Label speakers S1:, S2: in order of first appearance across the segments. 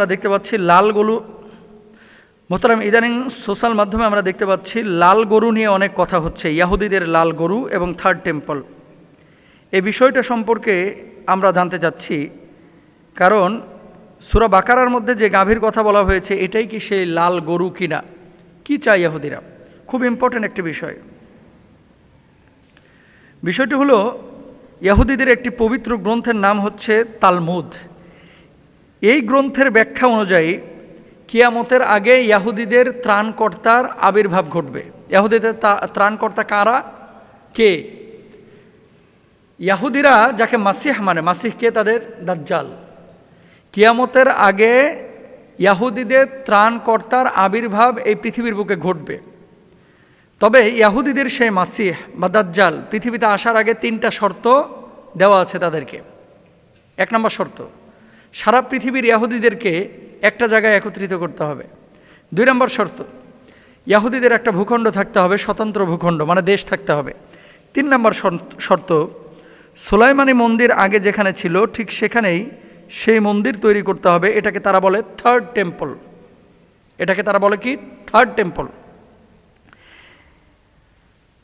S1: আমরা দেখতে পাচ্ছি লাল গরু। মোহতারাম, ইদানিং সোশ্যাল মাধ্যমে আমরা দেখতে পাচ্ছি লাল গরু নিয়ে অনেক কথা হচ্ছে, ইয়াহুদিদের লাল গরু এবং থার্ড টেম্পল। এই বিষয়টা সম্পর্কে আমরা জানতে চাচ্ছি, কারণ সুরা বাকারার মধ্যে যে গাভীর কথা বলা হয়েছে, এটাই কি সেই লাল গরু কিনা? কি চায় ইয়াহুদিরা? খুব ইম্পর্ট্যান্ট একটি বিষয়। বিষয়টি হলো, ইয়াহুদিদের একটি পবিত্র গ্রন্থের নাম হচ্ছে তালমুদ। এই গ্রন্থের ব্যাখ্যা অনুযায়ী, কিয়ামতের আগে ইয়াহুদিদের ত্রাণকর্তার আবির্ভাব ঘটবে। ইয়াহুদিদের ত্রাণকর্তা কারা? কে? ইয়াহুদিরা যাকে মাসিহ মানে মাসিহ কে? তাদের দাজ্জাল। কিয়ামতের আগে ইয়াহুদিদের ত্রাণকর্তার আবির্ভাব এই পৃথিবীর বুকে ঘটবে। তবে ইয়াহুদিদের সেই মাসিহ বা দাজ্জাল পৃথিবীতে আসার আগে তিনটা শর্ত দেওয়া আছে তাদেরকে। এক নম্বর শর্ত সারা পৃথিবীর ইয়াহুদিদেরকে একটা জায়গায় একত্রিত করতে হবে। দুই নম্বর শর্ত, ইয়াহুদিদের একটা ভূখণ্ড থাকতে হবে, স্বতন্ত্র ভূখণ্ড মানে দেশ থাকতে হবে। তিন নম্বর শর্ত- সোলাইমানি মন্দির আগে যেখানে ছিল, ঠিক সেখানেই সেই মন্দির তৈরি করতে হবে। এটাকে তারা বলে থার্ড টেম্পল এটাকে তারা বলে কি? থার্ড টেম্পল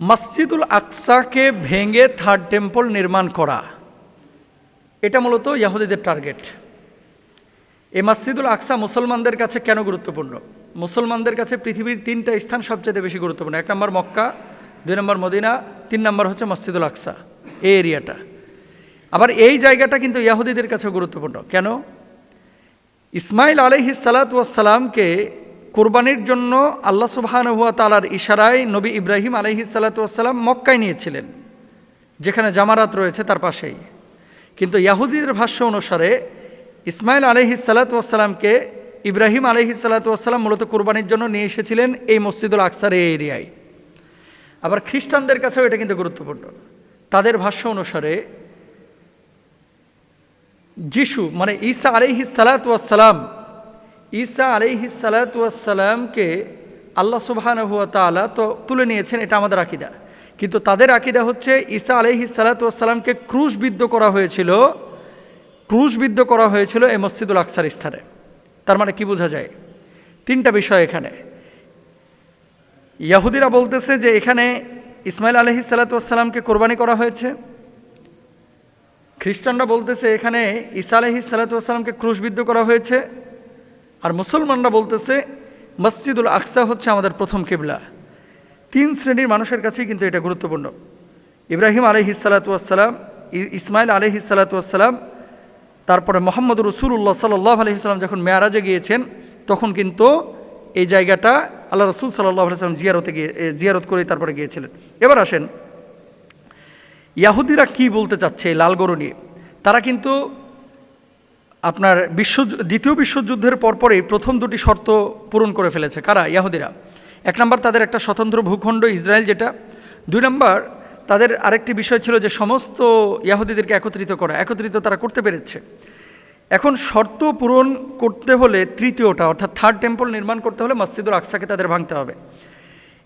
S1: মসজিদুল আকসাকে ভেঙে থার্ড টেম্পল নির্মাণ করা। এটা মূলত ইয়াহুদিদের টার্গেট এই মসজিদুল আকসা মুসলমানদের কাছে কেন গুরুত্বপূর্ণ? মুসলমানদের কাছে পৃথিবীর তিনটা স্থান সবচেয়ে বেশি গুরুত্বপূর্ণ। এক নম্বর মক্কা, দুই নম্বর মদিনা, তিন নম্বর হচ্ছে মসজিদুল আকসা, এই এরিয়াটা। আবার এই জায়গাটা কিন্তু ইয়াহুদিদের কাছে গুরুত্বপূর্ণ। কেন? ইসমাইল আলহি সালাতামকে কোরবানির জন্য আল্লাহ সুবাহানুয়া তালার ইশারায় নবী ইব্রাহিম আলহি সালাতাম মক্কায় নিয়েছিলেন। যেখানে জামারাত রয়েছে তার পাশেই। কিন্তু ইয়াহুদিদের ভাষ্য অনুসারে ইসমাইল আলহি সালাতামকে ইব্রাহিম আলহি সালাতাম মূলত কোরবানির জন্য নিয়ে এসেছিলেন এই মসজিদুল আকসার এই এরিয়ায়। আবার খ্রিস্টানদের কাছেও এটা কিন্তু গুরুত্বপূর্ণ। তাদের ভাষ্য অনুসারে যিশু মানে ঈসা আলিহি সালাতাম ঈসা আলিহি সালাতামকে আল্লাহ সুবহান হুয়া তালা তো তুলে নিয়েছেন, এটা আমাদের আকিদা। কিন্তু তাদের আকিদা হচ্ছে ঈসা আলিহি সালাতামকে ক্রুশবিদ্ধ করা হয়েছিল ক্রুশবিদ্ধ করা হয়েছিল এই মসজিদুল আকসার স্থানে। তার মানে কি বোঝা যায়? তিনটা বিষয় এখানে। ইয়াহুদিরা বলতেছে যে এখানে ইসমাইল আলহি সালাতামকে কোরবানি করা হয়েছে। খ্রিস্টানরা বলতেছে এখানে ঈসা আলহি সালাতামকে ক্রুশবিদ্ধ করা হয়েছে। আর মুসলমানরা বলতেছে মসজিদুল আকসা হচ্ছে আমাদের প্রথম কেবলা। তিন শ্রেণির মানুষের কাছেই কিন্তু এটা গুরুত্বপূর্ণ। ইব্রাহিম আলহি সালাতাম ইসমাইল আলহি সালাতাম তারপরে মোহাম্মদ রসুল্লাহ সাল্লাহ আলহিসাল্লাম যখন মেয়ারাজে গিয়েছেন, তখন কিন্তু এই জায়গাটা আল্লাহ রসুল সাল্লাহ আলহিসাম জিয়ারতে গিয়ে জিয়ারত করে তারপরে গিয়েছিলেন। এবার আসেন, ইয়াহুদিরা কি বলতে চাচ্ছে লাল গরু নিয়ে? তারা কিন্তু আপনার বিশ্ব, দ্বিতীয় বিশ্বযুদ্ধের পরপরই প্রথম দুটি শর্ত পূরণ করে ফেলেছে। কারা? ইয়াহুদিরা। এক নম্বর তাদের একটা স্বতন্ত্র ভূখণ্ড ইসরায়েল যেটা। দুই নম্বর তাদের আরেকটি বিষয় ছিল যে সমস্ত ইয়াহুদিদেরকে একত্রিত করা, একত্রিত তারা করতে পেরেছে। এখন শর্ত পূরণ করতে হলে তৃতীয়টা, অর্থাৎ থার্ড টেম্পল নির্মাণ করতে হলে মসজিদুল আকসাকে তাদের ভাঙতে হবে।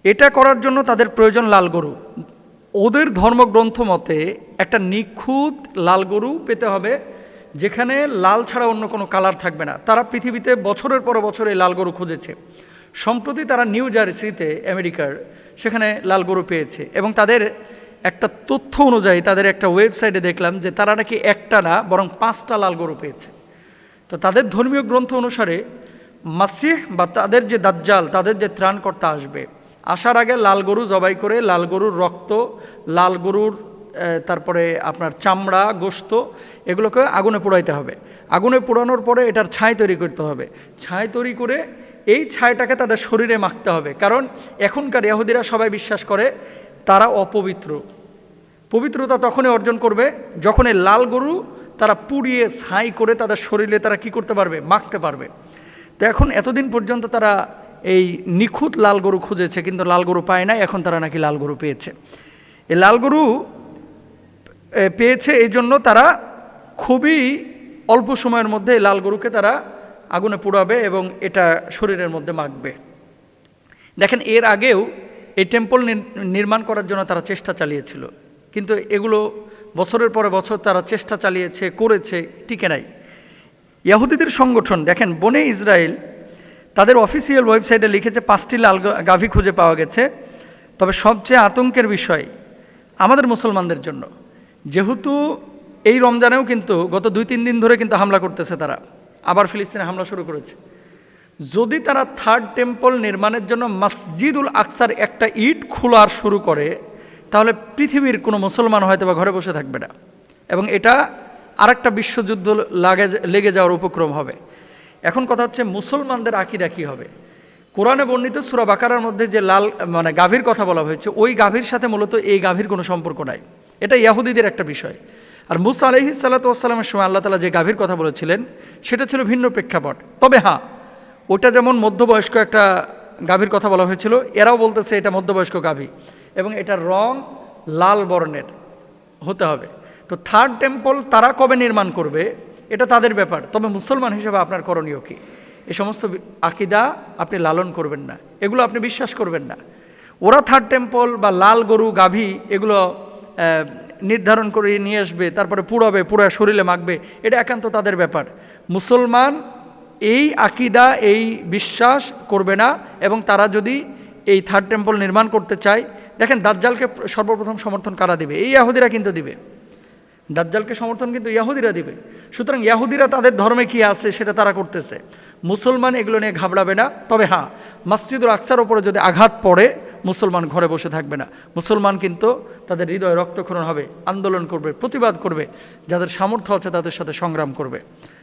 S1: এটা করার জন্য তাদের প্রয়োজন লাল গরু। ওদের ধর্মগ্রন্থ মতে একটা নিখুঁত লাল গরু পেতে হবে, যেখানে লাল ছাড়া অন্য কোনো কালার থাকবে না। তারা পৃথিবীতে বছরের পর বছর এই লাল গরু খুঁজেছে। সম্প্রতি তারা নিউ জার্সিতে, আমেরিকার, সেখানে লাল গরু পেয়েছে এবং তাদের একটা তথ্য অনুযায়ী তাদের একটা ওয়েবসাইটে দেখলাম যে তারা নাকি একটা না, বরং পাঁচটা লাল গরু পেয়েছে। তো তাদের ধর্মীয় গ্রন্থ অনুসারে মাসিহ বা তাদের যে দাজ্জাল, তাদের যে ত্রাণকর্তা আসবে, আসার আগে লাল গরু জবাই করে লাল গরুর রক্ত, লাল গরুর তারপরে আপনার চামড়া, গোস্ত, এগুলোকে আগুনে পোড়াইতে হবে। আগুনে পোড়ানোর পরে এটার ছাই তৈরি করতে হবে। ছাই তৈরি করে এই ছাইটাকে তাদের শরীরে মাখতে হবে। কারণ এখনকার ইহুদিরা সবাই বিশ্বাস করে তারা অপবিত্র। পবিত্রতা তখনই অর্জন করবে যখন এই লাল গরু তারা পুড়িয়ে ছাই করে তাদের শরীরে তারা কি করতে পারবে? মাখতে পারবে। তো এখন এতদিন পর্যন্ত তারা এই নিখুঁত লাল গরু খুঁজেছে কিন্তু লাল গরু পায় না এখন তারা নাকি লাল গরু পেয়েছে। এই লাল গরু পেয়েছে এই জন্য তারা খুবই অল্প সময়ের মধ্যে এই লাল গরুকে তারা আগুনে পোড়াবে এবং এটা শরীরের মধ্যে মাখবে। দেখেন এর আগেও এই টেম্পল নির্মাণ করার জন্য তারা চেষ্টা চালিয়েছিল। কিন্তু এগুলো বছরের পরে বছর তারা চেষ্টা চালিয়েছে, করেছে, টিকে নাই। ইয়াহুদিদের সংগঠন, দেখেন, বনে ইসরায়েল, তাদের অফিসিয়াল ওয়েবসাইটে লিখেছে, পাঁচটি লাল গাভি খুঁজে পাওয়া গেছে। তবে সবচেয়ে আতঙ্কের বিষয় আমাদের মুসলমানদের জন্য। যেহেতু এই রমজানেও কিন্তু গত দুই তিন দিন ধরে কিন্তু হামলা করতেছে তারা। আবার ফিলিস্তিনে হামলা শুরু করেছে। যদি তারা থার্ড টেম্পল নির্মাণের জন্য মসজিদুল আকসার একটা ইট খোলার শুরু করে, তাহলে পৃথিবীর কোনো মুসলমান হয়তো বা ঘরে বসে থাকবে না। এবং এটা আরেকটা বিশ্বযুদ্ধ লাগে লেগে যাওয়ার উপক্রম হবে। এখন কথা হচ্ছে মুসলমানদের আকিদা কী হবে? কোরআনে বর্ণিত সুরা বাকারার মধ্যে যে লাল মানে গাভীর কথা বলা হয়েছে, ওই গাভীর সাথে মূলত এই গাভীর কোনো সম্পর্ক নাই। এটা ইয়াহুদিদের একটা বিষয়। আর মুসা আলহি সাল্লাতামের সময় আল্লাহ তালা যে গাভীর কথা বলেছিলেন, সেটা ছিল ভিন্ন প্রেক্ষাপট। তবে হ্যাঁ ওটা যেমন মধ্যবয়স্ক একটা গাভীর কথা বলা হয়েছিল, এরাও বলতেছে এটা মধ্যবয়স্ক গাভী এবং এটার রং লাল বর্ণের হতে হবে। তো থার্ড টেম্পল তারা কবে নির্মাণ করবে, এটা তাদের ব্যাপার। তবে মুসলমান হিসেবে আপনার করণীয় কী? এই সমস্ত আকিদা আপনি লালন করবেন না, এগুলো আপনি বিশ্বাস করবেন না। ওরা থার্ড টেম্পল বা লাল গরু গাভী এগুলো নির্ধারণ করে নিয়ে আসবে, তারপরে পুড়াবে পুরা শরীরে মাখবে, এটা একান্ত তাদের ব্যাপার। মুসলমান এই আকিদা, এই বিশ্বাস করবে না এবং তারা যদি এই থার্ড টেম্পল নির্মাণ করতে চায়, দেখেন দাজ্জালকে সর্বপ্রথম সমর্থন কারা দিবে? এই ইয়াহুদিরা কিন্তু দিবে। দাজ্জালকে সমর্থন কিন্তু ইয়াহুদিরা দিবে। সুতরাং ইয়াহুদিরা তাদের ধর্মে কি আছে সেটা তারা করতেছে। মুসলমান এগুলো নিয়ে ঘাবড়াবে না। তবে হ্যাঁ মসজিদুল আকসার ওপরে যদি আঘাত পড়ে, মুসলমান ঘরে বসে থাকবে না। মুসলমান কিন্তু তাদের হৃদয়ে রক্তক্ষরণ হবে, আন্দোলন করবে, প্রতিবাদ করবে, যাদের সামর্থ্য আছে তাদের সাথে সংগ্রাম করবে।